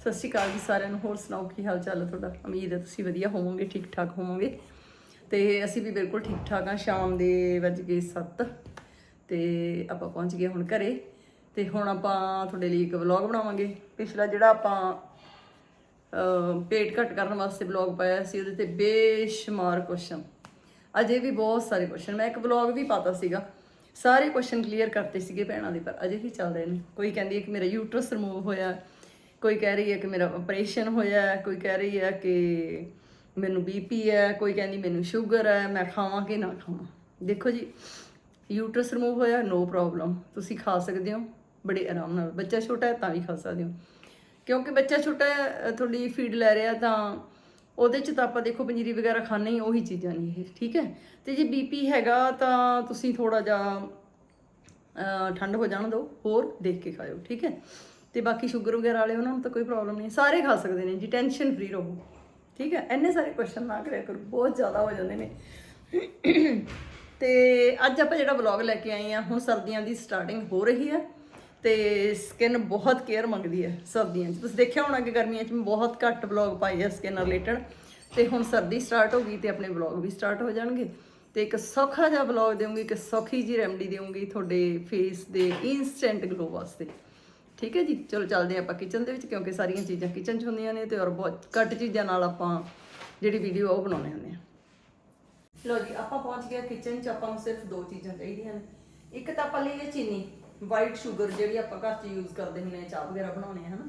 ਸਤਿ ਸ਼੍ਰੀ ਅਕਾਲ ਜੀ ਸਾਰਿਆਂ ਨੂੰ। ਹੋਰ ਸੁਣਾਓ, ਕੀ ਹਾਲ ਚਾਲ ਹੈ ਤੁਹਾਡਾ? ਉਮੀਦ ਹੈ ਤੁਸੀਂ ਵਧੀਆ ਹੋਵੋਗੇ ਠੀਕ ਠਾਕ ਹੋਵੋਗੇ। ਤੇ ਅਸੀਂ ਵੀ ਬਿਲਕੁਲ ਠੀਕ ਠਾਕ ਆ ਸ਼ਾਮ ਦੇ ਵੱਜ ਗਏ 7 ਤੇ ਆਪਾਂ ਪਹੁੰਚ ਗਏ ਹੁਣ ਘਰੇ। ਤੇ ਹੁਣ ਆਪਾਂ ਤੁਹਾਡੇ ਲਈ ਇੱਕ ਵਲੌਗ ਬਣਾਵਾਂਗੇ। ਪਿਛਲਾ ਜਿਹੜਾ ਆਪਾਂ ਪੇਟ ਘਟ ਕਰਨ ਵਾਸਤੇ ਵਲੌਗ ਪਾਇਆ ਸੀ, ਉਹਦੇ ਤੇ ਬੇਸ਼ੁਮਾਰ ਕੁਐਸਚਨ ਅਜੇ ਵੀ ਬਹੁਤ ਸਾਰੇ ਕੁਐਸਚਨ ਮੈਂ ਇੱਕ ਵਲੌਗ ਵੀ ਪਾਤਾ ਸੀਗਾ। ਸਾਰੇ ਕੁਐਸਚਨ ਕਲੀਅਰ ਕਰਤੇ ਸੀਗੇ ਭੈਣਾਂ ਦੇ, ਪਰ ਅਜੇ ਵੀ ਚੱਲ ਰਹੇ ਨੇ। ਕੋਈ ਕਹਿੰਦੀ ਹੈ ਕਿ ਮੇਰਾ ਯੂਟਰਸ ਰਿਮੂਵ ਹੋਇਆ ਕੋਈ ਕਹਿ ਰਹੀ ਹੈ ਕਿ ਮੇਰਾ ਆਪਰੇਸ਼ਨ ਹੋਇਆ ਕੋਈ ਕਹਿ ਰਹੀ ਹੈ ਕਿ ਮੈਨੂੰ ਬੀਪੀ ਹੈ, ਕੋਈ ਕਹਿੰਦੀ ਮੈਨੂੰ ਸ਼ੂਗਰ ਹੈ, ਮੈਂ ਖਾਵਾਂ ਕਿ ਨਾ ਖਾਵਾਂ। ਦੇਖੋ ਜੀ ਯੂਟਰਸ ਰਿਮੂਵ ਹੋਇਆ ਨੋ ਪ੍ਰੋਬਲਮ ਤੁਸੀਂ ਖਾ ਸਕਦੇ ਹੋ, ਬੜੇ ਆਰਾਮ ਨਾਲ। ਬੱਚਾ ਛੋਟਾ ਹੈ, ਤਾਂ ਵੀ ਖਾ ਸਕਦੇ ਹੋ। ਕਿਉਂਕਿ ਬੱਚਾ ਛੋਟਾ ਹੈ ਤੁਹਾਡੀ ਫੀਡ ਲੈ ਰਿਹਾ ਤਾਂ ਉਹਦੇ ਚ ਤਾਂ ਆਪਾਂ ਦੇਖੋ ਪੰਜੀਰੀ ਵਗੈਰਾ ਖਾਣੇ ਹੀ, ਉਹੀ ਚੀਜ਼ਾਂ ਨਹੀਂ ਇਹ, ਠੀਕ ਹੈ? ਤੇ ਜੇ ਬੀਪੀ ਹੈਗਾ ਤਾਂ ਤੁਸੀਂ ਥੋੜਾ ਜਿਹਾ ਠੰਡ ਹੋ ਜਾਣ ਦਿਓ ਹੋਰ ਦੇਖ ਕੇ ਖਾਓ ਠੀਕ ਹੈ? ਤੇ ਬਾਕੀ ਸ਼ੂਗਰ ਵਗੈਰਾ ਵਾਲੇ, ਉਹਨਾਂ ਨੂੰ ਤਾਂ ਕੋਈ ਪ੍ਰੋਬਲਮ ਨਹੀਂ ਸਾਰੇ ਖਾ ਸਕਦੇ ਨੇ ਜੀ ਟੈਨਸ਼ਨ ਫ੍ਰੀ ਰਹੋ। ਠੀਕ ਹੈ? ਇੰਨੇ ਸਾਰੇ ਕੁਐਸਚਨ ਨਾ ਕਰਿਆ ਕਰੋ, ਬਹੁਤ ਜ਼ਿਆਦਾ ਹੋ ਜਾਂਦੇ ਨੇ। ਤੇ ਅੱਜ ਆਪਾਂ ਜਿਹੜਾ ਵਲੌਗ ਲੈ ਕੇ ਆਏ ਆ ਹੁਣ ਸਰਦੀਆਂ ਦੀ ਸਟਾਰਟਿੰਗ ਹੋ ਰਹੀ ਹੈ ਤੇ ਸਕਿਨ ਬਹੁਤ ਕੇਅਰ ਮੰਗਦੀ ਹੈ ਸਰਦੀਆਂ 'ਚ। ਤੁਸੀਂ ਦੇਖਿਆ ਹੋਣਾ ਕਿ ਗਰਮੀਆਂ 'ਚ ਮੈਂ ਬਹੁਤ ਘੱਟ ਵਲੌਗ ਪਾਏ ਆ ਸਕਿਨ ਰਿਲੇਟਡ ਤੇ ਹੁਣ ਸਰਦੀ ਸਟਾਰਟ ਹੋ ਗਈ ਤੇ ਆਪਣੇ ਵਲੌਗ ਵੀ ਸਟਾਰਟ ਹੋ ਜਾਣਗੇ। ਤੇ ਇੱਕ ਸੌਖਾ ਜਿਹਾ ਵਲੌਗ ਦੇਵਾਂਗੀ, ਇੱਕ ਸੌਖੀ ਜੀ ਰੈਮਡੀ ਦੇਵਾਂਗੀ ਤੁਹਾਡੇ ਫੇਸ ਦੇ ਇਨਸਟੈਂਟ ਗਲੋ ਵਾਸਤੇ। ਠੀਕ ਹੈ ਜੀ, ਚਲੋ ਚੱਲਦੇ ਹਾਂ ਆਪਾਂ ਕਿਚਨ ਦੇ ਵਿੱਚ, ਕਿਉਂਕਿ ਸਾਰੀਆਂ ਚੀਜ਼ਾਂ ਕਿਚਨ 'ਚ ਹੁੰਦੀਆਂ ਨੇ ਤੇ ਔਰ ਬਹੁਤ ਘੱਟ ਚੀਜ਼ਾਂ ਨਾਲ ਆਪਾਂ ਜਿਹੜੀ ਵੀਡੀਓ ਉਹ ਬਣਾਉਣੇ ਹੁੰਦੇ ਆ ਲੋ ਜੀ, ਆਪਾਂ ਪਹੁੰਚ ਗਏ ਕਿਚਨ 'ਚ, ਆਪਾਂ ਨੂੰ ਸਿਰਫ ਦੋ ਚੀਜ਼ਾਂ ਚਾਹੀਦੀਆਂ ਨੇ। ਇੱਕ ਤਾਂ ਆਪਾਂ ਲਈ ਹੈ ਚੀਨੀ ਵਾਈਟ ਸ਼ੂਗਰ ਜਿਹੜੀ ਆਪਾਂ ਘਰ 'ਚ ਯੂਜ਼ ਕਰਦੇ ਹੁੰਦੇ ਆ ਚਾਹ ਵਗੈਰਾ ਬਣਾਉਣੇ ਆ ਹਨਾ।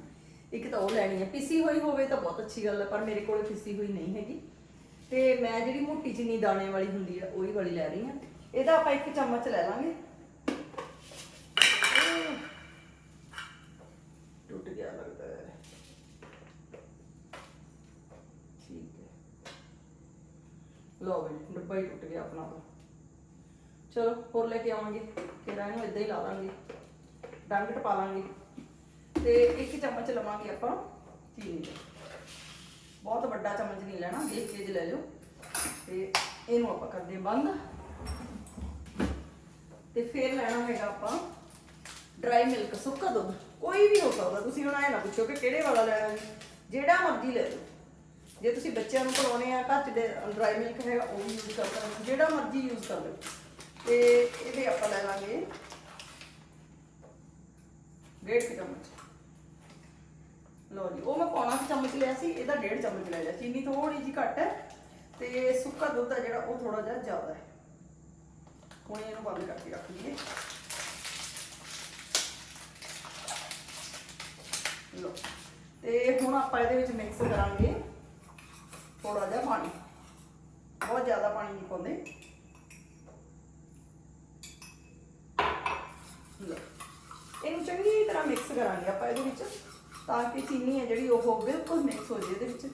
ਇੱਕ ਤਾਂ ਉਹ ਲੈਣੀ ਹੈ। ਪਿਸੀ ਹੋਈ ਹੋਵੇ ਤਾਂ ਬਹੁਤ ਅੱਛੀ ਗੱਲ ਹੈ, ਪਰ ਮੇਰੇ ਕੋਲ ਪਿਸੀ ਹੋਈ ਨਹੀਂ ਹੈਗੀ। ਤੇ ਮੈਂ ਜਿਹੜੀ ਮੋਟੀ ਚੀਨੀ ਦਾਣੇ ਵਾਲੀ ਹੁੰਦੀ ਹੈ, ਉਹੀ ਵਾਲੀ ਲੈ ਰਹੀ ਹਾਂ। ਇਹਦਾ ਆਪਾਂ ਇੱਕ ਚਮਚ ਲੈ ਲਾਂਗੇ ਟੁੱਟ ਗਿਆ ਲੱਗਦਾ ਹੈ ਠੀਕ ਹੈ ਲਓ ਵੀ ਡੱਬਾ ਹੀ ਟੁੱਟ ਗਿਆ ਆਪਣਾ ਤਾਂ। ਚਲੋ, ਹੋਰ ਲੈ ਕੇ ਆਵਾਂਗੇ। ਫਿਰ ਇਹਨੂੰ ਇਦਾਂ ਹੀ ਲਾ ਦਾਂਗੇ ਡੰਗ ਟਪਾ ਲਾਂਗੇ। ਤੇ ਇੱਕ ਚਮਚ ਲਵਾਂਗੇ ਆਪਾਂ ਚੀਨੀ ਦਾ। ਬਹੁਤ ਵੱਡਾ ਚਮਚ ਨਹੀਂ ਲੈਣਾ, ਦੇਖ ਕੇ ਜ ਲੈ ਲਿਓ। ਤੇ ਇਹਨੂੰ ਆਪਾਂ ਕਰਦੇ ਹਾਂ ਬੰਦ। ਤੇ ਫਿਰ ਲੈਣਾ ਹੈਗਾ ਆਪਾਂ ਡਰਾਈ ਮਿਲਕ ਸੁੱਕਾ ਦੁੱਧ। ਕੋਈ ਵੀ ਹੋ ਸਕਦਾ, ਤੁਸੀਂ ਹੁਣ ਐ ਨਾ ਪੁੱਛੋ ਕਿ ਕਿਹੜੇ ਵਾਲਾ ਲੈਣਾ ਜਿਹੜਾ ਮਰਜ਼ੀ ਲੈ ਲਓ। ਜੇ ਤੁਸੀਂ ਬੱਚਿਆਂ ਨੂੰ ਪਿਲਾਉਣੇ ਆ, ਘਰ 'ਚ ਡਰਾਈ ਮਿਲਕ ਹੈਗਾ, ਉਹ ਵੀ ਯੂਜ਼ ਕਰ ਸਕਦੇ ਜਿਹੜਾ ਮਰਜ਼ੀ ਯੂਜ਼ ਕਰ ਲਓ। ਤੇ ਇਹਦੇ ਆਪਾਂ ਲੈ ਲਾਂਗੇ ਡੇਢ ਕੁ ਚਮਚ। ਲਓ ਜੀ, ਉਹ ਮੈਂ ਪੌਣਾ ਕੁ ਚਮਚ ਲਿਆ ਸੀ, ਇਹਦਾ ਡੇਢ ਚਮਚ ਲੈ ਲਿਆ। ਚੀਨੀ ਥੋੜੀ ਜਿਹੀ ਘੱਟ ਹੈ ਤੇ ਸੁੱਕਾ ਦੁੱਧ ਆ ਜਿਹੜਾ, ਉਹ ਥੋੜਾ ਜਿਹਾ ਜ਼ਿਆਦਾ ਹੈ। ਹੁਣ ਇਹਨੂੰ ਬੰਦ ਕਰਕੇ ਰੱਖ ਲਈਏ। ਲਓ। ਤੇ ਹੁਣ ਆਪਾਂ ਇਹਦੇ ਵਿੱਚ ਮਿਕਸ ਕਰਾਂਗੇ ਥੋੜਾ ਜਿਹਾ ਪਾਣੀ ਬਹੁਤ ਜ਼ਿਆਦਾ ਪਾਣੀ ਨਹੀਂ ਪਾਉਂਦੇ ਲਓ ਇਹਨੂੰ ਚੰਗੀ ਤਰ੍ਹਾਂ ਮਿਕਸ ਕਰਾਂਗੇ ਆਪਾਂ ਇਹਦੇ ਵਿੱਚ ਤਾਂ ਕਿ ਚੀਨੀ ਹੈ ਜਿਹੜੀ ਉਹ ਬਿਲਕੁਲ ਮਿਕਸ ਹੋ ਜਾਏ ਇਹਦੇ ਵਿੱਚ।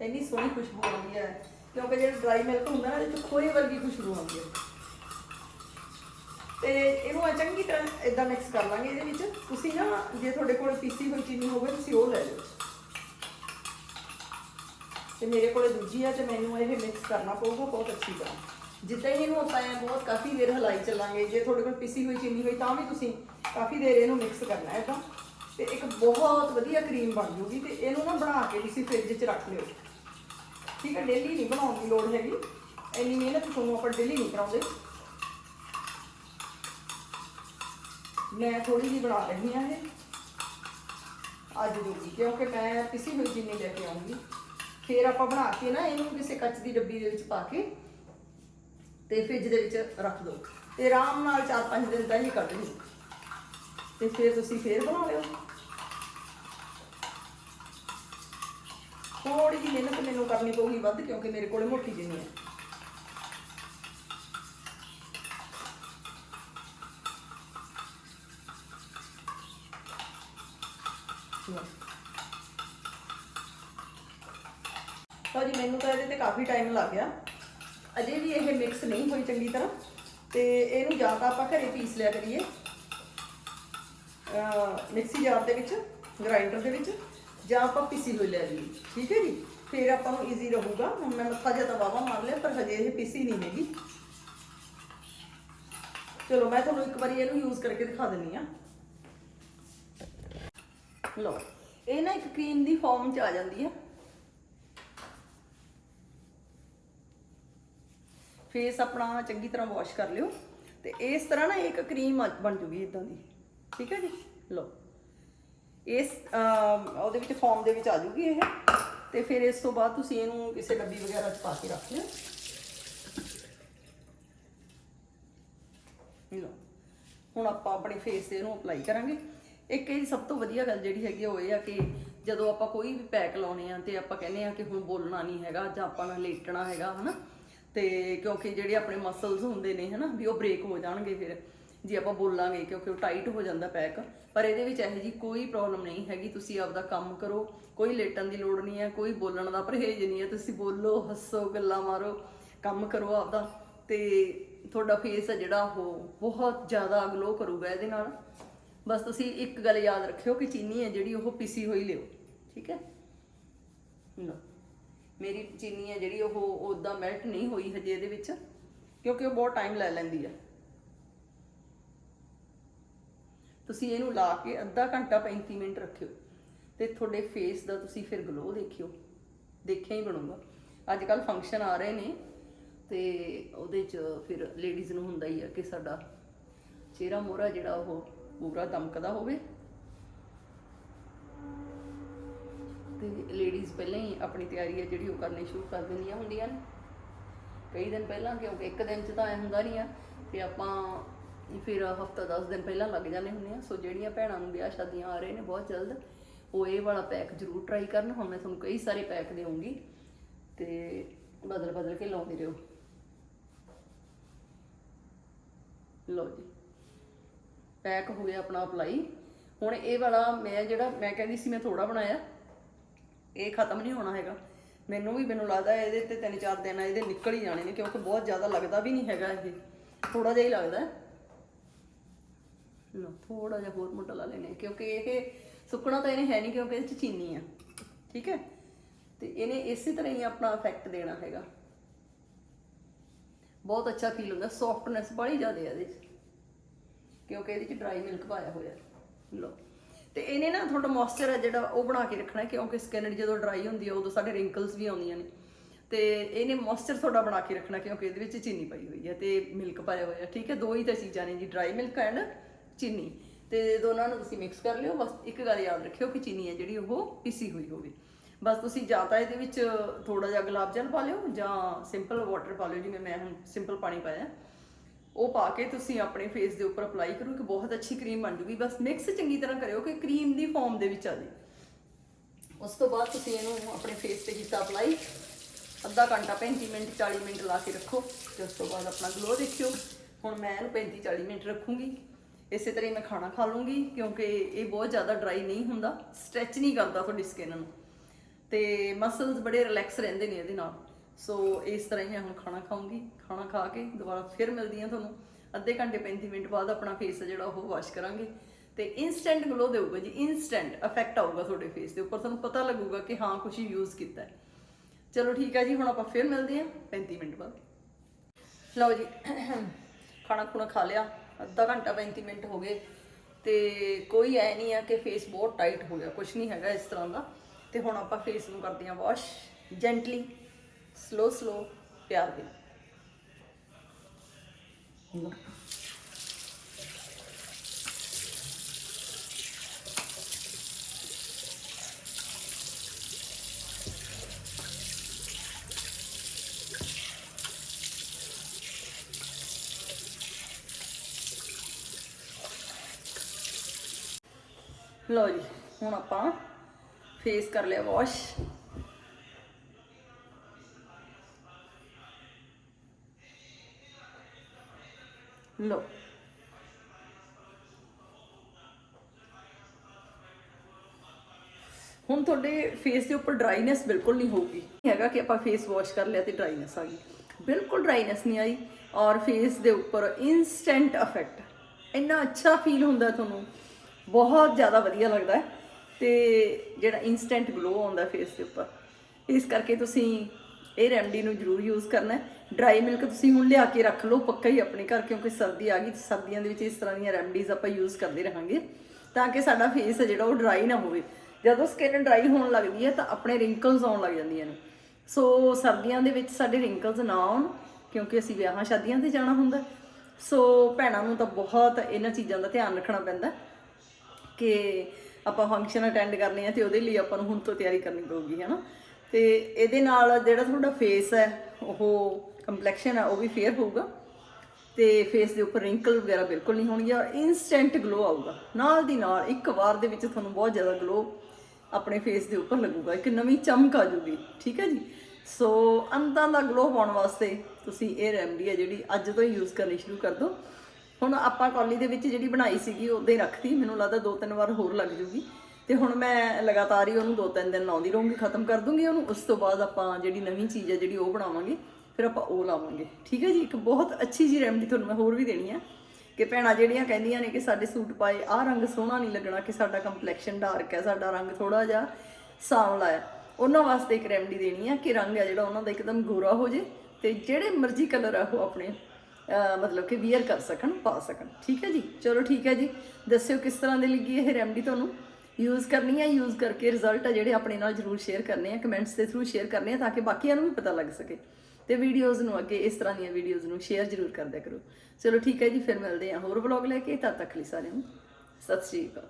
ਇੰਨੀ ਸੋਹਣੀ ਖੁਸ਼ਬੂ ਆਉਂਦੀ ਹੈ। ਕਿਉਂਕਿ ਜਿਹੜਾ ਡਰਾਈ ਮਿਲਕ ਹੁੰਦਾ ਨਾ ਇਹਦੇ ਚ ਖੋਏ ਵਰਗੀ ਖੁਸ਼ਬੂ ਆਉਂਦੀ ਹੈ। ਤੇ ਇਹਨੂੰ ਚੰਗੀ ਤਰ੍ਹਾਂ ਇਦਾਂ ਮਿਕਸ ਕਰ ਲਾਂਗੇ ਇਹਦੇ ਵਿੱਚ। ਤੁਸੀਂ ਨਾ, ਜੇ ਤੁਹਾਡੇ ਕੋਲ ਪੀਸੀ ਹੋਈ ਚੀਨੀ ਹੋਵੇ, ਤੁਸੀਂ ਉਹ ਲੈ ਲਓ। ਤੇ ਮੇਰੇ ਕੋਲ ਦੂਜੀ ਆ ਤੇ ਮੈਨੂੰ ਇਹ ਮਿਕਸ ਕਰਨਾ ਪਊਗਾ, ਬਹੁਤ ਅੱਛੀ ਤਰ੍ਹਾਂ। ਜਿੱਦਾਂ ਹੀ ਇਹਨੂੰ ਆਪਾਂ ਬਹੁਤ ਕਾਫੀ ਦੇਰ ਹਲਾਈ ਚੱਲਾਂਗੇ, ਜੇ ਤੁਹਾਡੇ ਕੋਲ ਪੀਸੀ ਹੋਈ ਚੀਨੀ ਹੋਈ, ਤਾਂ ਵੀ ਤੁਸੀਂ ਕਾਫੀ ਦੇਰ ਇਹਨੂੰ ਮਿਕਸ ਕਰਨਾ ਹੈ ਤਾਂ ਤੇ ਇੱਕ ਬਹੁਤ ਵਧੀਆ ਕਰੀਮ ਬਣ ਜੂਗੀ ਤੇ ਇਹਨੂੰ ਨਾ ਬਣਾ ਕੇ ਤੁਸੀਂ ਫ੍ਰਿਜ 'ਚ ਰੱਖ ਲਿਓ। ਠੀਕ ਹੈ ਡੇਲੀ ਨਹੀਂ ਬਣਾਉਣ ਦੀ ਲੋੜ ਹੈਗੀ। ਇੰਨੀ ਮਿਹਨਤ ਤੁਹਾਨੂੰ ਆਪਾਂ ਡੇਲੀ ਨਹੀਂ ਕਰਾਉਂਦੇ। ਮੈਂ ਥੋੜੀ ਜਿਹੀ ਬਣਾ ਰਹੀ ਹਾਂ ਇਹ। ਅੱਜ ਜੋਗੀ ਕਿਉਂਕਿ ਮੈਂ ਪਿਸੀ ਹੋਈ ਚੀਨੀ ਲੈ ਕੇ ਆਉਂਗੀ। ਫਿਰ ਆਪਾਂ ਬਣਾ ਕੇ ਨਾ ਇਹਨੂੰ ਕਿਸੇ ਕੱਚ ਦੀ ਡੱਬੀ ਦੇ ਵਿੱਚ ਪਾ ਕੇ ਤੇ ਫ੍ਰਿਜ ਦੇ ਵਿੱਚ ਰੱਖ ਦਿਓ ਤੇ ਆਰਾਮ ਨਾਲ 4-5 ਦਿਨ ਤਾਂ ਹੀ ਕੱਢ ਲਈ ਤੇ ਫਿਰ ਤੁਸੀਂ ਫੇਰ ਬਣਾ ਲਿਓ। ਥੋੜੀ ਜਿਹੀ ਮਿਹਨਤ ਮੈਨੂੰ ਕਰਨੀ ਪਊਗੀ ਵੱਧ, ਕਿਉਂਕਿ ਮੇਰੇ ਕੋਲੇ ਮੋਟੀ ਜਿੰਨੀ ਹੈ। ਤਾਂ ਜੀ, ਮੈਨੂੰ ਤਾਂ ਇਹਦੇ ਤੇ ਕਾਫੀ ਟਾਈਮ ਲੱਗ ਗਿਆ। ਅਜੇ ਵੀ ਇਹ ਮਿਕਸ ਨਹੀਂ ਹੋਈ ਚੰਗੀ ਤਰ੍ਹਾਂ। ਤੇ ਇਹਨੂੰ ਜਾਂ ਤਾਂ ਆਪਾਂ ਘਰੇ ਪੀਸ ਲਿਆ ਕਰੀਏ। ਮਿਕਸੀ ਜਾਰ ਦੇ ਵਿੱਚ ਗ੍ਰਾਈਂਡਰ ਦੇ ਵਿੱਚ, ਜਾਂ ਆਪਾਂ ਪੀਸੀ ਹੋਈ ਲੈ ਲਈਏ, ਠੀਕ ਹੈ ਜੀ? ਫਿਰ ਆਪਾਂ ਨੂੰ ਈਜ਼ੀ ਰਹੂਗਾ। ਹੁਣ ਮੈਂ ਮੱਥਾ ਜਿਹਾ ਤਾਂ ਵਾਵਾ ਮਾਰ ਲਿਆ, ਪਰ ਹਜੇ ਇਹ ਪੀਸੀ ਨਹੀਂ ਹੈਗੀ। ਚਲੋ, ਮੈਂ ਤੁਹਾਨੂੰ ਇੱਕ ਵਾਰੀ ਇਹਨੂੰ ਯੂਜ਼ ਕਰਕੇ ਦਿਖਾ ਦਿੰਨੀ ਆ। ਲਓ, ਇਹ ਨਾ ਇੱਕ ਕਰੀਮ ਦੀ ਫਾਰਮ ਚ ਆ ਜਾਂਦੀ ਹੈ ਫੇਸ ਆਪਣਾ ਚੰਗੀ ਤਰ੍ਹਾਂ ਵਾਸ਼ ਕਰ ਲਿਓ। ਤੇ ਇਸ ਤਰ੍ਹਾਂ ਨਾ ਇੱਕ ਕਰੀਮ ਬਣ ਜੂਗੀ ਇਦਾਂ ਦੀ। ਠੀਕ ਹੈ ਜੀ? ਲਓ। ਇਸ ਉਹਦੇ ਵਿੱਚ ਫਾਰਮ ਦੇ ਵਿੱਚ ਆ ਜੂਗੀ ਇਹ। ਤੇ ਫਿਰ ਇਸ ਤੋਂ ਬਾਅਦ ਤੁਸੀਂ ਇਹਨੂੰ ਕਿਸੇ ਡੱਬੀ ਵਗੈਰਾ 'ਚ ਪਾ ਕੇ ਰੱਖ ਲਿਓ। ਲਓ। ਹੁਣ ਆਪਾਂ ਆਪਣੇ ਫੇਸ ਤੇ ਇਹਨੂੰ ਅਪਲਾਈ ਕਰਾਂਗੇ। ਇੱਕ ਇਹ ਸਭ ਤੋਂ ਵਧੀਆ ਗੱਲ ਜਿਹੜੀ ਹੈਗੀ ਉਹ ਇਹ ਆ ਕਿ ਜਦੋਂ ਆਪਾਂ ਕੋਈ ਵੀ ਪੈਕ ਲਾਉਣੇ ਆ ਤੇ ਆਪਾਂ ਕਹਿੰਦੇ ਆ ਕਿ ਹੁਣ ਬੋਲਣਾ ਨਹੀਂ ਹੈਗਾ ਜਾਂ ਆਪਾਂ ਨੂੰ ਲੇਟਣਾ ਹੈਗਾ, ਹਨਾ? ਤੇ ਕਿਉਂਕਿ ਜਿਹੜੇ ਆਪਣੇ ਮਸਲਸ ਹੁੰਦੇ ਨੇ, ਹਨਾ, ਵੀ ਉਹ ਬ੍ਰੇਕ ਹੋ ਜਾਣਗੇ ਫਿਰ। ਜੇ ਆਪਾਂ ਬੋਲਾਂਗੇ ਕਿਉਂਕਿ ਉਹ ਟਾਈਟ ਹੋ ਜਾਂਦਾ ਪੈਕ ਪਰ ਇਹਦੇ ਵਿੱਚ ਇਹੋ ਜੀ ਕੋਈ ਪ੍ਰੋਬਲਮ ਨਹੀਂ ਹੈਗੀ, ਤੁਸੀਂ ਆਪਦਾ ਕੰਮ ਕਰੋ, ਕੋਈ ਲੇਟਣ ਦੀ ਲੋੜ ਨਹੀਂ ਹੈ, ਕੋਈ ਬੋਲਣ ਦਾ ਪਰਹੇਜ਼ ਨਹੀਂ ਹੈ, ਤੁਸੀਂ ਬੋਲੋ, ਹੱਸੋ, ਗੱਲਾਂ ਮਾਰੋ, ਕੰਮ ਕਰੋ ਆਪਦਾ, ਤੇ ਤੁਹਾਡਾ ਫੇਸ ਹੈ ਜਿਹੜਾ ਉਹ ਬਹੁਤ ਜ਼ਿਆਦਾ ਗਲੋ ਕਰੂਗਾ ਇਹਦੇ ਨਾਲ। ਬਸ ਤੁਸੀਂ ਇੱਕ ਗੱਲ ਯਾਦ ਰੱਖਿਓ ਕਿ ਚੀਨੀ ਹੈ ਜਿਹੜੀ ਉਹ ਪਿਸੀ ਹੋਈ ਲਿਓ, ਠੀਕ ਹੈ? ਲਓ, ਮੇਰੀ ਚੀਨੀ ਹੈ ਜਿਹੜੀ ਉਹ ਉਦਾਂ ਮੈਲਟ ਨਹੀਂ ਹੋਈ ਹਜੇ ਇਹਦੇ ਵਿੱਚ, ਕਿਉਂਕਿ ਉਹ ਬਹੁਤ ਟਾਈਮ ਲੈ ਲੈਂਦੀ ਹੈ। ਤੁਸੀਂ ਇਹਨੂੰ ਲਾ ਕੇ ਅੱਧਾ ਘੰਟਾ 35 ਮਿੰਟ ਰੱਖਿਓ ਤੇ ਤੁਹਾਡੇ ਫੇਸ ਦਾ ਤੁਸੀਂ ਫਿਰ ਗਲੋ ਦੇਖਿਓ। ਦੇਖਿਆ ਹੀ ਬਣੂਗਾ। ਅੱਜ ਕੱਲ ਫੰਕਸ਼ਨ ਆ ਰਹੇ ਨੇ ਤੇ ਉਹਦੇ ਚ ਫਿਰ ਲੇਡੀਜ਼ ਨੂੰ ਹੁੰਦਾ ਹੀ ਆ ਕਿ ਸਾਡਾ ਚਿਹਰਾ ਮੋਹਰਾ ਜਿਹੜਾ ਉਹ ਪੂਰਾ ਦਮਕਦਾ ਹੋਵੇ। ਤੇ ਲੇਡੀਜ਼ ਪਹਿਲਾਂ ਹੀ ਆਪਣੀ ਤਿਆਰੀ ਹੈ ਜਿਹੜੀ ਉਹ ਕਰਨੀ ਸ਼ੁਰੂ ਕਰ ਦਿੰਦੀਆਂ ਹੁੰਦੀਆਂ ਨੇ। ਕਈ ਦਿਨ ਪਹਿਲਾਂ ਕਿਉਂਕਿ ਇੱਕ ਦਿਨ ਚ ਤਾਂ ਐ ਹੁੰਦਾ ਨਹੀਂ ਆ ਤੇ ਆਪਾਂ ਫਿਰ ਹਫਤਾ 10 ਦਿਨ ਪਹਿਲਾਂ ਲੱਗ ਜਾਂਦੇ ਹੁੰਦੇ ਆ। ਸੋ ਜਿਹੜੀਆਂ ਭੈਣਾਂ ਨੂੰ ਵਿਆਹ ਸ਼ਾਦੀਆਂ ਆ ਰਹੇ ਨੇ ਬਹੁਤ ਜਲਦ, ਉਹ ਇਹ ਵਾਲਾ ਪੈਕ ਜ਼ਰੂਰ ਟਰਾਈ ਕਰਨ। ਹੁਣ ਮੈਂ ਤੁਹਾਨੂੰ ਕਈ ਸਾਰੇ ਪੈਕ ਦੇਵਾਂਗੀ ਤੇ ਬਦਲ ਬਦਲ ਕੇ ਲਾਉਂਦੇ ਰਹੋ। ਲਓ ਜੀ। ਪੈਕ ਹੋ ਗਿਆ ਆਪਣਾ ਅਪਲਾਈ ਹੁਣ ਇਹ ਵਾਲਾ ਮੈਂ ਜਿਹੜਾ, ਮੈਂ ਕਹਿੰਦੀ ਸੀ ਮੈਂ ਥੋੜਾ ਬਣਾਇਆ। ਇਹ ਖਤਮ ਨਹੀਂ ਹੋਣਾ ਹੈਗਾ। ਮੈਨੂੰ ਵੀ, ਮੈਨੂੰ ਲੱਗਦਾ ਇਹਦੇ ਤੇ ਤਿੰਨ ਚਾਰ ਦਿਨ ਇਹਦੇ ਨਿਕਲ ਹੀ ਜਾਣੇ ਨੇ, ਕਿਉਂਕਿ ਬਹੁਤ ਜ਼ਿਆਦਾ ਲੱਗਦਾ ਵੀ ਨਹੀਂ ਹੈਗਾ ਇਹ। ਥੋੜਾ ਜਿਹਾ ਹੀ ਲੱਗਦਾ। ਲਓ ਲੋ ਥੋੜਾ ਜਿਹਾ ਹੋਰ ਮੋਟਾ ਲਾ ਲੈਣੇ ਕਿਉਂਕਿ ਇਹ ਸੁੱਕਣਾ ਤਾਂ ਇਹਨੇ ਹੈ ਨਹੀਂ, ਕਿਉਂਕਿ ਇਹਦੇ ਚ ਚੀਨੀ ਆ। ਠੀਕ ਹੈ? ਤੇ ਇਹਨੇ ਇਸੇ ਤਰ੍ਹਾਂ ਹੀ ਆਪਣਾ ਇਫੈਕਟ ਦੇਣਾ ਹੈਗਾ। ਬਹੁਤ ਅੱਛਾ ਫੀਲ ਹੁੰਦਾ ਸੌਫਟਨੈਸ ਬੜੀ ਜ਼ਿਆਦਾ ਹੈ ਇਹਦੇ ਚ, ਕਿਉਂਕਿ ਇਹਦੇ ਚ ਡਰਾਈ ਮਿਲਕ ਪਾਇਆ ਹੋਇਆ। ਲਓ, ਤੇ ਇਹਨੇ ਨਾ ਤੁਹਾਡਾ ਮੋਇਸਚਰ ਹੈ ਜਿਹੜਾ ਉਹ ਬਣਾ ਕੇ ਰੱਖਣਾ, ਕਿਉਂਕਿ ਸਕਿਨ ਜਦੋਂ ਡਰਾਈ ਹੁੰਦੀ ਹੈ ਉਦੋਂ ਸਾਡੇ ਰਿੰਕਲਸ ਵੀ ਆਉਂਦੀਆਂ ਨੇ। ਤੇ ਇਹਨੇ ਮੋਇਸਚਰ ਤੁਹਾਡਾ ਬਣਾ ਕੇ ਰੱਖਣਾ, ਕਿਉਂਕਿ ਇਹਦੇ ਵਿੱਚ ਚੀਨੀ ਪਾਈ ਹੋਈ ਹੈ ਤੇ ਮਿਲਕ ਪਾਇਆ ਹੋਇਆ। ਠੀਕ ਹੈ? ਦੋ ਹੀ ਤਾਂ ਚੀਜ਼ਾਂ ਨੇ ਜੀ ਡਰਾਈ ਮਿਲਕ ਐਂਡ ਚੀਨੀ। ਤੇ ਦੋਨਾਂ ਨੂੰ ਤੁਸੀਂ ਮਿਕਸ ਕਰ ਲਿਓ, ਬਸ ਇੱਕ ਗੱਲ ਯਾਦ ਰੱਖਿਓ ਕਿ ਚੀਨੀ ਹੈ ਜਿਹੜੀ ਉਹ ਪੀਸੀ ਹੋਈ ਹੋਵੇ। ਬਸ ਤੁਸੀਂ ਜਾਂ ਤਾਂ ਇਹਦੇ ਵਿੱਚ ਥੋੜਾ ਜਿਹਾ ਗੁਲਾਬ ਜਲ ਪਾ ਲਿਓ ਜਾਂ ਸਿੰਪਲ ਵਾਟਰ ਪਾ ਲਿਓ, ਜਿਵੇਂ ਮੈਂ ਹੁਣ ਸਿੰਪਲ ਪਾਣੀ ਪਾਇਆ। ਉਹ ਪਾ ਕੇ ਤੁਸੀਂ ਆਪਣੇ ਫੇਸ ਦੇ ਉੱਪਰ ਅਪਲਾਈ ਕਰੋ ਕਿ ਬਹੁਤ ਅੱਛੀ ਕਰੀਮ ਬਣ ਜੂਗੀ। ਬਸ ਮਿਕਸ ਚੰਗੀ ਤਰ੍ਹਾਂ ਕਰਿਓ ਕਿ ਕਰੀਮ ਦੀ ਫਾਰਮ ਦੇ ਵਿੱਚ ਆ ਜੇ। ਉਸ ਤੋਂ ਬਾਅਦ ਤੁਸੀਂ ਇਹਨੂੰ ਆਪਣੇ ਫੇਸ ਤੇ ਕੀਤਾ ਅਪਲਾਈ ਅੱਧਾ ਘੰਟਾ 35 ਮਿੰਟ 40 ਮਿੰਟ ਲਾ ਕੇ ਰੱਖੋ। ਤੇ ਉਸ ਤੋਂ ਬਾਅਦ ਆਪਣਾ ਗਲੋ ਦੇਖਿਓ। ਹੁਣ ਮੈਂ ਇਹਨੂੰ 35 40 ਮਿੰਟ ਰੱਖੂੰਗੀ। ਇਸੇ ਤਰ੍ਹਾਂ ਹੀ ਮੈਂ ਖਾਣਾ ਖਾ ਲੂੰਗੀ, ਕਿਉਂਕਿ ਇਹ ਬਹੁਤ ਜ਼ਿਆਦਾ ਡਰਾਈ ਨਹੀਂ ਹੁੰਦਾ ਸਟ੍ਰੈਚ ਨਹੀਂ ਕਰਦਾ ਤੁਹਾਡੀ ਸਕਿਨ ਨੂੰ। ਤੇ ਮਸਲਸ ਬੜੇ ਰਿਲੈਕਸ ਰਹਿੰਦੇ ਨੇ ਇਹਦੇ ਨਾਲ। ਸੋ ਇਸ ਤਰ੍ਹਾਂ ਹੀ ਮੈਂ ਹੁਣ ਖਾਣਾ ਖਾਊਂਗੀ, ਖਾਣਾ ਖਾ ਕੇ ਦੁਬਾਰਾ ਫਿਰ ਮਿਲਦੀ ਹਾਂ ਤੁਹਾਨੂੰ। ਅੱਧੇ ਘੰਟੇ 35 ਮਿੰਟ ਬਾਅਦ ਆਪਣਾ ਫੇਸ ਜਿਹੜਾ, ਉਹ ਵਾਸ਼ ਕਰਾਂਗੇ। ਤੇ ਇਨਸਟੈਂਟ ਗਲੋ ਦੇਊਗਾ ਜੀ ਇਨਸਟੈਂਟ ਇਫੈਕਟ ਆਊਗਾ ਤੁਹਾਡੇ ਫੇਸ ਦੇ ਉੱਪਰ। ਤੁਹਾਨੂੰ ਪਤਾ ਲੱਗੂਗਾ ਕਿ ਹਾਂ ਕੁਝ ਯੂਜ਼ ਕੀਤਾ ਹੈ। ਚਲੋ ਠੀਕ ਹੈ ਜੀ, ਹੁਣ ਆਪਾਂ ਫਿਰ ਮਿਲਦੇ ਹਾਂ 35 ਮਿੰਟ ਬਾਅਦ। ਲਓ ਜੀ, ਖਾਣਾ ਖੁਣਾ ਖਾ ਲਿਆ। ਅੱਧਾ ਘੰਟਾ 35 ਮਿੰਟ ਹੋ ਗਏ ਤੇ ਕੋਈ ਐ ਨਹੀਂ ਆ ਕਿ ਫੇਸ ਬਹੁਤ ਟਾਈਟ ਹੋ ਗਿਆ ਕੁਝ ਨਹੀਂ ਹੈਗਾ ਇਸ ਤਰ੍ਹਾਂ ਦਾ। ਤੇ ਹੁਣ ਆਪਾਂ ਫੇਸ ਨੂੰ ਕਰਦੇ ਹਾਂ ਵਾਸ਼ ਜੈਂਟਲੀ ਸਲੋ ਸਲੋ ਪਿਆਰ ਦੇ ਲਓ। ਜੀ, ਹੁਣ ਆਪਾਂ ਫੇਸ ਕਰ ਲਿਆ ਵਾਸ਼ ਲਓ। ਹੁਣ ਤੁਹਾਡੇ ਫੇਸ ਦੇ ਉੱਪਰ ਡਰਾਈਨੈਸ ਬਿਲਕੁਲ ਨਹੀਂ ਹੋਊਗੀ। ਹੈਗਾ ਕਿ ਆਪਾਂ ਫੇਸ ਵਾਸ਼ ਕਰ ਲਿਆ ਤੇ ਡਰਾਈਨੈਸ ਆ ਗਈ। ਬਿਲਕੁਲ ਡਰਾਈਨੈਸ ਨਹੀਂ ਆਈ ਔਰ ਫੇਸ ਦੇ ਉੱਪਰ ਇਨਸਟੈਂਟ ਇਫੈਕਟ ਇੰਨਾ ਅੱਛਾ ਫੀਲ ਹੁੰਦਾ ਤੁਹਾਨੂੰ। ਬਹੁਤ ਜ਼ਿਆਦਾ ਵਧੀਆ ਲੱਗਦਾ ਹੈ ਤੇ ਜਿਹੜਾ ਇਨਸਟੈਂਟ ਗਲੋ ਆਉਂਦਾ ਫੇਸ ਦੇ ਉੱਪਰ। ਇਸ ਕਰਕੇ ਤੁਸੀਂ ਇਹ ਰੈਮਡੀ ਨੂੰ ਜ਼ਰੂਰ ਯੂਜ਼ ਕਰਨਾ ਹੈ। ਡਰਾਈ ਮਿਲਕ ਤੁਸੀਂ ਹੁਣ ਲਿਆ ਕੇ ਰੱਖ ਲਓ ਪੱਕਾ ਹੀ ਆਪਣੇ ਘਰ, ਕਿਉਂਕਿ ਸਰਦੀ ਆ ਗਈ ਸਰਦੀਆਂ ਦੇ ਵਿੱਚ ਇਸ ਤਰ੍ਹਾਂ ਦੀਆਂ ਰੈਮਡੀਜ਼ ਆਪਾਂ ਯੂਜ਼ ਕਰਦੇ ਰਹਾਂਗੇ, ਤਾਂ ਕਿ ਸਾਡਾ ਫੇਸ ਜਿਹੜਾ ਉਹ ਡਰਾਈ ਨਾ ਹੋਵੇ। ਜਦੋਂ ਸਕਿਨ ਡਰਾਈ ਹੋਣ ਲੱਗਦੀ ਹੈ ਤਾਂ ਆਪਣੇ ਰਿੰਕਲਸ ਆਉਣ ਲੱਗ ਜਾਂਦੀਆਂ ਨੇ। ਸੋ ਸਰਦੀਆਂ ਦੇ ਵਿੱਚ ਸਾਡੇ ਰਿੰਕਲਸ ਨਾ ਆਉਣ, ਕਿਉਂਕਿ ਅਸੀਂ ਵਿਆਹਾਂ ਸ਼ਾਦੀਆਂ ਤੇ ਜਾਣਾ ਹੁੰਦਾ। ਸੋ ਭੈਣਾਂ ਨੂੰ ਤਾਂ ਬਹੁਤ ਇਹਨਾਂ ਚੀਜ਼ਾਂ ਦਾ ਧਿਆਨ ਰੱਖਣਾ ਪੈਂਦਾ। ਕਿ ਆਪਾਂ ਫੰਕਸ਼ਨ ਅਟੈਂਡ ਕਰਨੇ ਆ ਤੇ ਉਹਦੇ ਲਈ ਆਪਾਂ ਨੂੰ ਹੁਣ ਤੋਂ ਤਿਆਰੀ ਕਰਨੀ ਪਊਗੀ ਹੈ ਨਾ ਤੇ ਇਹਦੇ ਨਾਲ ਜਿਹੜਾ ਤੁਹਾਡਾ ਫੇਸ ਹੈ, ਉਹ ਕੰਪਲੈਕਸ਼ਨ ਹੈ, ਉਹ ਵੀ ਫੇਅਰ ਹੋਊਗਾ। ਤੇ ਫੇਸ ਦੇ ਉੱਪਰ ਰਿੰਕਲ ਵਗੈਰਾ ਬਿਲਕੁਲ ਨਹੀਂ ਹੋਣਗੇ ਔਰ ਇਨਸਟੈਂਟ ਗਲੋ ਆਊਗਾ। ਨਾਲ ਦੀ ਨਾਲ ਇੱਕ ਵਾਰ ਦੇ ਵਿੱਚ ਤੁਹਾਨੂੰ ਬਹੁਤ ਜ਼ਿਆਦਾ ਗਲੋ ਆਪਣੇ ਫੇਸ ਦੇ ਉੱਪਰ ਲੱਗੂਗਾ। ਇੱਕ ਨਵੀਂ ਚਮਕ ਆ ਜੂਗੀ ਠੀਕ ਹੈ ਜੀ? ਸੋ ਅੰਤਾਂ ਦਾ ਗਲੋ ਪਾਉਣ ਵਾਸਤੇ ਤੁਸੀਂ ਇਹ ਰੈਮਡੀ ਹੈ ਜਿਹੜੀ ਅੱਜ ਤੋਂ ਹੀ ਯੂਜ਼ ਕਰਨੀ ਸ਼ੁਰੂ ਕਰ ਦਿਓ। ਹੁਣ ਆਪਾਂ ਕੌਲੀ ਦੇ ਵਿੱਚ ਜਿਹੜੀ ਬਣਾਈ ਸੀਗੀ, ਉਹਦੇ ਹੀ ਰੱਖਤੀ। ਮੈਨੂੰ ਲੱਗਦਾ ਦੋ ਤਿੰਨ ਵਾਰ ਹੋਰ ਲੱਗ ਜੂਗੀ। ਤੇ ਹੁਣ ਮੈਂ ਲਗਾਤਾਰ ਹੀ ਉਹਨੂੰ ਦੋ ਤਿੰਨ ਦਿਨ ਲਾਉਂਦੀ ਰਹੂੰਗੀ, ਖਤਮ ਕਰ ਦੂੰਗੀ ਉਹਨੂੰ। ਉਸ ਤੋਂ ਬਾਅਦ ਆਪਾਂ ਜਿਹੜੀ ਨਵੀਂ ਚੀਜ਼ ਹੈ, ਜਿਹੜੀ ਉਹ ਬਣਾਵਾਂਗੇ। ਫਿਰ ਆਪਾਂ ਉਹ ਲਾਵਾਂਗੇ। ਠੀਕ ਹੈ ਜੀ? ਇੱਕ ਬਹੁਤ ਅੱਛੀ ਜੀ ਰੈਮਡੀ ਤੁਹਾਨੂੰ ਮੈਂ ਹੋਰ ਵੀ ਦੇਣੀ ਆ ਕਿ ਭੈਣਾਂ ਜਿਹੜੀਆਂ ਕਹਿੰਦੀਆਂ ਨੇ ਕਿ ਸਾਡੇ ਸੂਟ ਪਾਏ, ਆਹ ਰੰਗ ਸੋਹਣਾ ਨਹੀਂ ਲੱਗਣਾ ਕਿ ਸਾਡਾ ਕੰਪਲੈਕਸ਼ਨ ਡਾਰਕ ਹੈ, ਸਾਡਾ ਰੰਗ ਥੋੜਾ ਜਿਹਾ ਸਾਂਵਲਾ ਹੈ। ਉਹਨਾਂ ਵਾਸਤੇ ਇੱਕ ਰੈਮਡੀ ਦੇਣੀ ਆ ਕਿ ਰੰਗ ਹੈ ਜਿਹੜਾ ਉਹਨਾਂ ਦਾ ਇੱਕਦਮ ਗੋਰਾ ਹੋ ਜੇ ਤੇ ਜਿਹੜੇ ਮਰਜ਼ੀ ਕਲਰ ਆ ਉਹ ਆਪਣੇ ਮਤਲਬ ਕਿ ਵੀਅਰ ਕਰ ਸਕਣ, ਪਾ ਸਕਣ। ਠੀਕ ਹੈ ਜੀ? ਚਲੋ ਠੀਕ ਹੈ ਜੀ। ਦੱਸਿਓ ਕਿਸ ਤਰ੍ਹਾਂ ਦੇ ਲੱਗੀ ਇਹ ਰੈਮਡੀ ਤੁਹਾਨੂੰ? ਯੂਜ਼ ਕਰਨੀ ਹੈ ਯੂਜ਼ ਕਰਕੇ ਰਿਜ਼ਲਟ ਆ ਜਿਹੜੇ ਆਪਣੇ ਨਾਲ ਜਰੂਰ ਸ਼ੇਅਰ ਕਰਨੇ ਆ ਕਮੈਂਟਸ ਦੇ ਥਰੂ ਸ਼ੇਅਰ ਕਰਨੇ ਆ ਤਾਂ ਕਿ ਬਾਕੀਆਂ ਨੂੰ ਵੀ ਪਤਾ ਲੱਗ ਸਕੇ। ਤੇ ਵੀਡੀਓਜ਼ ਨੂੰ ਅੱਗੇ ਇਸ ਤਰ੍ਹਾਂ ਦੀਆਂ ਵੀਡੀਓਜ਼ ਨੂੰ ਸ਼ੇਅਰ ਜਰੂਰ ਕਰਦਿਆ ਕਰੋ। ਚਲੋ ਠੀਕ ਹੈ ਜੀ, ਫਿਰ ਮਿਲਦੇ ਆ ਹੋਰ ਵਲੌਗ ਲੈ ਕੇ। ਤਦ ਤੱਕ ਲਈ ਸਾਰਿਆਂ ਨੂੰ ਸਤਿ ਸ਼੍ਰੀ ਅਕਾਲ।